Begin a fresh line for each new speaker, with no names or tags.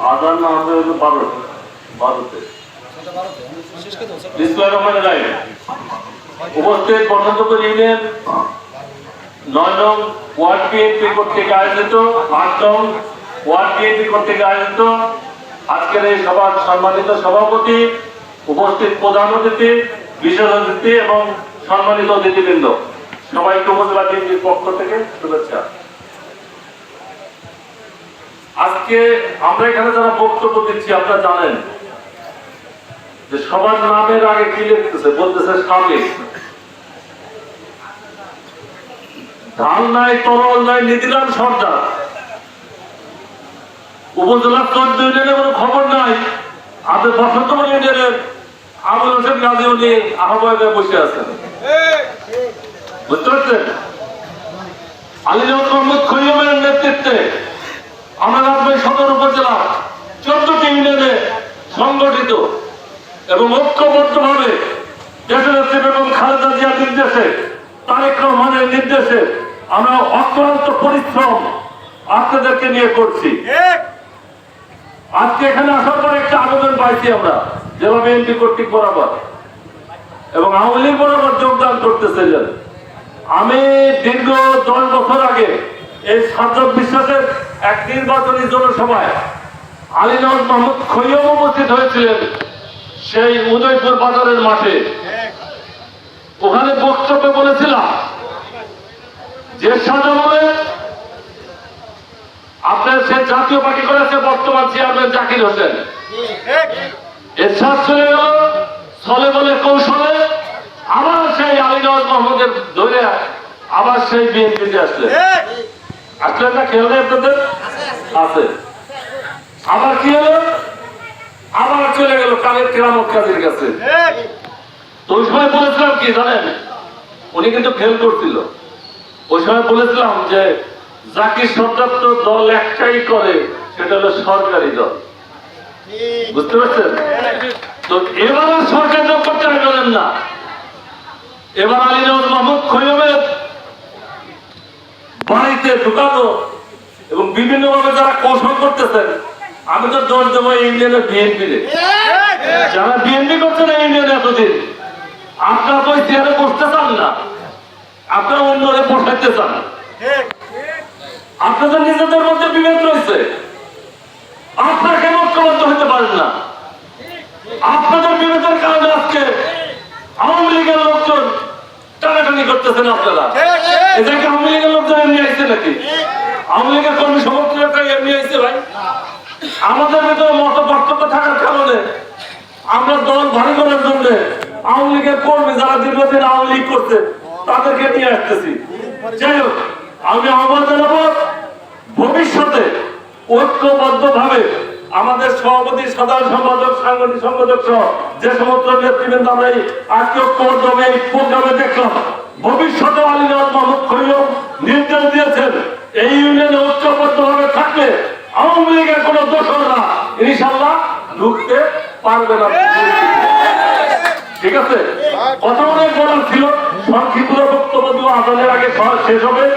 আজান না হবে বারোতে আজকের এই সম্মানিত সভাপতি, উপস্থিত প্রধান অতিথি, বিশেষ অতিথি এবং সম্মানিত অতিথিবৃন্দ। সবাইকে উপজেলা বিএনপির পক্ষ থেকে শুভেচ্ছা। আজকে আমরা এখানে যারা বক্তব্য দিচ্ছি, আপনারা জানেন যে সবার নামের আগে কি লিখতেছে? বলতেছে সামিল ঢাল নাই, তরল নাই নিদিলাম সর্দার। উপজেলার চোদ্দ ইউনিয়নের কোনো খবর নাই। আমাদের বসন্তপুর ইউনিয়নের আবুল হোসেন গাজী উনি আহ্বায়কে বসে আছেন। বুঝতে পারছেন? আলীনগর মোহাম্মদ খৈয়মের নেতৃত্বে আমরা সদর উপজেলা চোদ্দটি ইউনিয়নে সংগঠিত এবং ঐক্যবদ্ধভাবে দেশের নেত্রী বেগম খালেদা জিয়ার নির্দেশে তারেক রহমানের নির্দেশে আমরা অক্লান্ত পরিশ্রম আপনাদেরকে নিয়ে করছি। আজকে এখানে আসার পর একটা আবেদন পাইছি আমরা জেলা বিএনপি কর্তৃক বরাবর। এবং আওয়ামী লীগ বরাবর যোগদান করতেছিলেন আমি দীর্ঘ দশ বছর আগে এই সাজ্জাদ বিশ্বাসের এক নির্বাচনী জনসভায় আলীনজ মোহাম্মদ খৈয়ম উপস্থিত হয়েছিলেন সেই উদয়পুর বাজারের মাঠে। ওখানে বক্তব্যে বলেছিলাম যে সাজামলে আপনার সে জাতীয় পার্টি করেছে বর্তমান চেয়ারম্যান জাকির হোসেন। এরশাদ চলে গেল ছলে বলে কৌশলে আবার সেই আলীনজ মোহাম্মদের ধরে আবার সেই বিএনপিতে আসলেন। আসলেন না খেয়াল নেই আপনাদের? আছে। আবার কি হলো? আবার চলে গেল কালের কেরামত কাজের কাছে। ওই সময় বলেছিলাম কি জানেন? উনি কিন্তু ফেল করছিল। ওই সময় বলেছিলাম যে জাকির সরকার তো দল একটাই করে সেটা হলো সরকারি দল। বুঝতে পারছেন? তো এবার সরকার দল করতে পারবেন না। এবার আলীনজ মাহমুদ খৈয়মের বাড়িতে ঢুকানো এবং বিভিন্ন ভাবে যারা কৌশল করতেছেন আমি তো দোষ দেবো ইন্ডিয়ানের বিএনপি যারা বিএনপি করছে না ইন্ডিয়ান এতদিন আপনারা তো চেয়ারে বসতে চান না। আপনারা অন্যরে বসাইতে চান। আপনাদের নিজেদের মধ্যে বিভেদ রয়েছে। আপনারা কেন ঐক্যবদ্ধ হতে পারেন না? আপনাদের বিভেদের কারণে আজকে আওয়ামী লীগের লোকজন টানাটানি করতেছেন আপনারা? এদেরকে আওয়ামী লোকজন এমনি আইছে নাকি? আওয়ামী কর্মী সমর্থকরা এমনি আইছে ভাই। আমাদের ভিতরে মত পার্থক্য থাকার কারণে আমরা দল ভারী করার জন্য আওয়ামী লীগের কর্মী যারা দীর্ঘদিন আওয়ামী লীগ করছে, তাদেরকে নিয়ে আসতেছি। যাই হোক, আমি আহ্বান জানাব, ভবিষ্যতে ঐক্যবদ্ধ ভাবে আমাদের সভাপতি, সাধারণ সম্পাদক, সাংগঠনিক সম্পাদক সহ যে সমস্ত নেতৃবৃন্দ আমরা আজকে প্রোগ্রামে দেখলাম ভবিষ্যতে আলীনাথ মোহাম্মদ খৈয়ম নির্দেশ দিয়েছেন, এই ইউনিয়নে ঐক্যবদ্ধ ভাবে থাকলে আওয়ামী লীগের কোন দোষরা ইনশাল্লাহ ঢুকতে পারবে না। ঠিক আছে? কথা অনেক বলার ছিল। সংক্ষিপ্ত বক্তব্য আদানের আগে শেষ হবে।